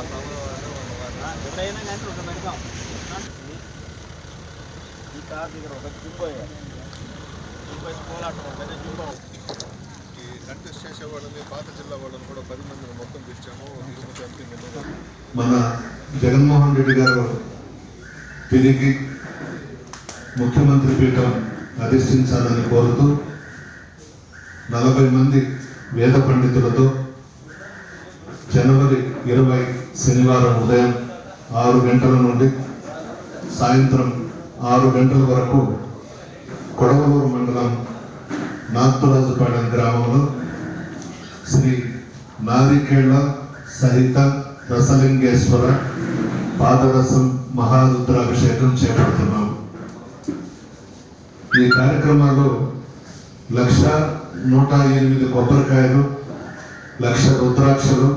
ఎప్పుడైనా కానీ రెండు పెడతాం ఈ కార్ దగ్గర ఒక ఈ కంటెస్ట్ చేసే వాళ్ళని పాత జిల్లా వాళ్ళని కూడా పది మందిని మొత్తం తెచ్చాము ఎంపీ మన జగన్మోహన్ రెడ్డి గారు తిరిగి ముఖ్యమంత్రి పీఠం అధిష్ఠించాలని కోరుతూ నలభై మంది వేద పండితులతో జనవరి ఇరవై శనివారం ఉదయం ఆరు గంటల నుండి సాయంత్రం ఆరు గంటల వరకు కొడవలూరు మండలం నార్తురాజుపాడెం గ్రామంలో శ్రీ నారికేళ సహిత రసలింగేశ్వర పాదరసం మహారుద్రాభిషేకం చేపడుతున్నాం. ఈ కార్యక్రమాల్లో లక్ష నూట ఎనిమిది కొబ్బరికాయలు లక్ష రుద్రాక్షలు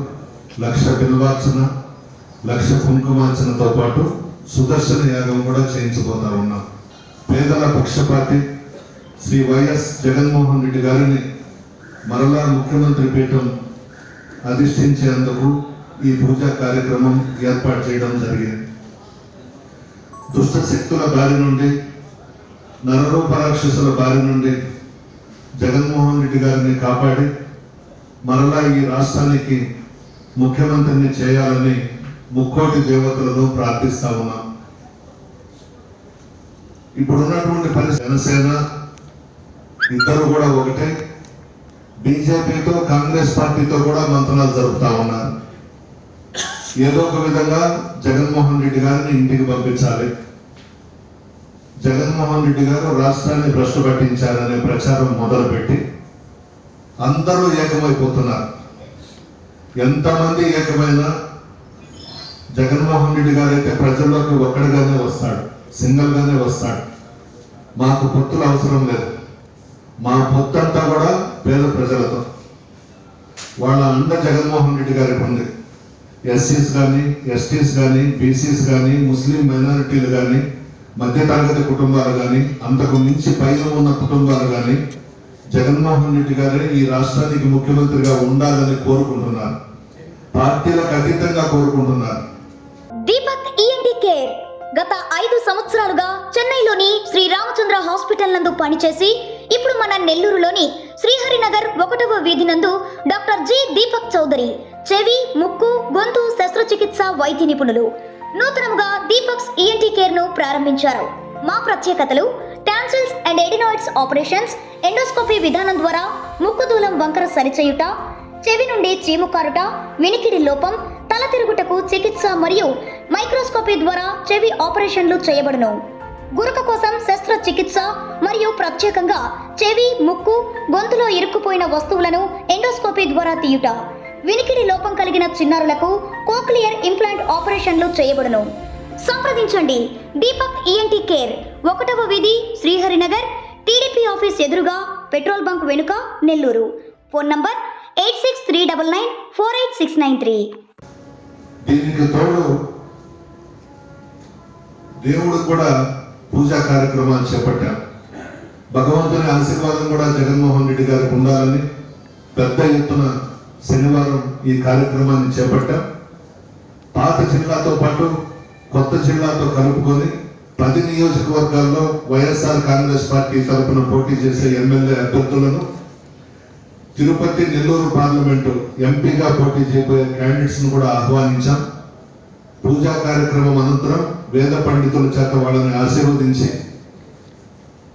లక్ష బిల్వార్చన లక్ష కుంకుమార్చనతో పాటు సుదర్శన యాగం కూడా చేయించబోతా ఉన్నాం పేదల పక్షపాతి శ్రీ వైఎస్ జగన్మోహన్ రెడ్డి గారిని మరలా ముఖ్యమంత్రి పీఠం అధిష్ఠించేందుకు ఈ పూజా కార్యక్రమం ఏర్పాటు చేయడం జరిగింది. దుష్ట శక్తుల బారి నుండి నరరూపరాక్షసుల బారి నుండి జగన్మోహన్ రెడ్డి గారిని కాపాడి మరలా ఈ రాష్ట్రానికి ముఖ్యమంత్రిని చేయాలని ముక్కోటి దేవతలను ప్రార్థిస్తా ఉన్నాం. ఇప్పుడున్నటువంటి పరిస్థితి జనసేన ఇద్దరు కూడా ఒకటే. బీజేపీతో కాంగ్రెస్ పార్టీతో కూడా మంత్రాలు జరుపుతా ఉన్నారు. ఏదో ఒక విధంగా జగన్మోహన్ రెడ్డి గారిని ఇంటికి పంపించాలి. జగన్మోహన్ రెడ్డి గారు రాష్ట్రాన్ని భ్రష్టు పట్టించారనే ప్రచారం మొదలుపెట్టి అందరూ ఏకమైపోతున్నారు. ఎంతమంది ఏకమైన జగన్మోహన్ రెడ్డి గారు అయితే ప్రజల్లోకి ఒక్కడిగానే వస్తాడు సింగల్గానే వస్తాడు. మాకు పొత్తులు అవసరం లేదు. మా పొత్తంతా కూడా పేద ప్రజలతో. వాళ్ళ అండ జగన్మోహన్ రెడ్డి గారికి ఉంది. ఎస్సీస్ కానీ ఎస్టీస్ కానీ బీసీస్ కానీ ముస్లిం మైనారిటీలు కానీ మధ్యతరగతి కుటుంబాలు కానీ అంతకు మించి పైన ఉన్న కుటుంబాలు కానీ జగన్మోహన్ రెడ్డి గారే ఈ రాష్ట్రానికి ముఖ్యమంత్రిగా ఉండాలని కోరుకుంటున్నారు. పార్టీలకు అతీతంగా కోరుకుంటున్నారు. దీపక్ ఈఎన్టీ కేర్ గత ఐదు సంవత్సరాలుగా చెన్నైలోని శ్రీ రామచంద్ర హాస్పిటల్ నందు పనిచేసి ఇప్పుడు మన నెల్లూరులోని శ్రీహరినగర్ ఒకటవ వీధి నందు డాక్టర్ జి దీపక్ చౌదరి చెవి ముక్కు గొంతు శస్త్రచికిత్స వైద్య నిపుణులు. నూతనంగా దీపక్స్ ఈఎన్టీ కేర్ను ప్రారంభించారు. మా ప్రత్యేకతలు tonsils and adenoids operations endoscopy విధానం ద్వారా ముక్కు దూలం వంకర సరిచేయుట చెవి నుండి చీము కారుట వినికిడి లోపం తల తిరుగుటకు చికిత్స మరియు మైక్రోస్కోపీ ద్వారా చెవి ఆపరేషన్లు చేయబడును గురక కోసం శస్త్రచికిత్స మరియు ప్రత్యేకంగా చెవి ముక్కు గొంతులో ఇరుక్కుపోయిన వస్తువులను ఎండోస్కోపీ ద్వారా తీయుట వినికిడి లోపం కలిగిన చిన్నారులకు కోక్లియర్ ఇంప్లాంట్ ఆపరేషన్లు చేయబడును సంప్రదించండి దీపక్ ఈఎన్టీ కేర్. ఒకటవ వీధి శ్రీహరినగర్ టీడీపీ ఆఫీస్ ఎదురుగా పెట్రోల్ బంక్ వెనుక Nellore. Phone number eight six three double nine four eight six nine three. దీనికి తోడు దేవుడు కూడా పూజా కార్యక్రమాలు చేపట్టాం భగవంతుని ఆశీర్వాదం కూడా జగన్మోహన్ రెడ్డి గారికి ఉండాలని పెద్ద ఎత్తున శనివారం ఈ కార్యక్రమాన్ని చేపట్టాం పాత జిల్లాతో పాటు కొత్త జిల్లాతో కలుపుకొని పది నియోజకవర్గాల్లో వైఎస్ఆర్ కాంగ్రెస్ పార్టీ తరఫున పోటీ చేసే ఎమ్మెల్యే అభ్యర్థులను తిరుపతి నెల్లూరు పార్లమెంటు ఎంపీగా పోటీ చేయబోయే క్యాండిడేట్స్ను కూడా ఆహ్వానించాం. పూజా కార్యక్రమం అనంతరం వేద పండితుల చేత వాళ్ళని ఆశీర్వదించి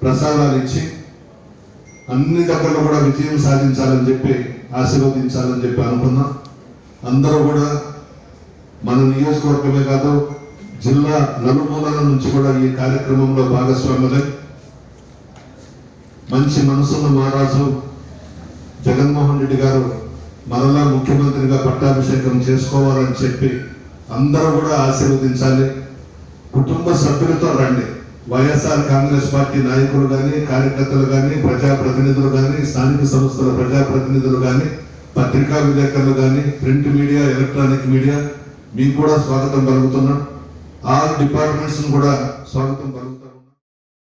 ప్రసాదాలు ఇచ్చి అన్ని దగ్గరలో కూడా విజయం సాధించాలని చెప్పి ఆశీర్వదించాలని చెప్పి అనుకున్నాం. అందరూ కూడా మన నియోజకవర్గమే కాదు జిల్లా నలుమూలల నుంచి కూడా ఈ కార్యక్రమంలో భాగస్వాములై మంచి మనసున్న మహారాజు జగన్మోహన్ రెడ్డి గారు మరలా ముఖ్యమంత్రిగా పట్టాభిషేకం చేసుకోవాలని చెప్పి అందరూ కూడా ఆశీర్వదించాలి. కుటుంబ సభ్యులతో రండి. వైఎస్ఆర్ కాంగ్రెస్ పార్టీ నాయకులు కానీ కార్యకర్తలు కానీ ప్రజాప్రతినిధులు కానీ స్థానిక సంస్థల ప్రజాప్రతినిధులు కానీ పత్రికా విలేకరులు కానీ ప్రింట్ మీడియా ఎలక్ట్రానిక్ మీడియా మీకు కూడా స్వాగతం పలుకుతున్నాం. ఆల్ డిపార్ట్మెంట్స్ కూడా స్వాగతం పలుకుతాం.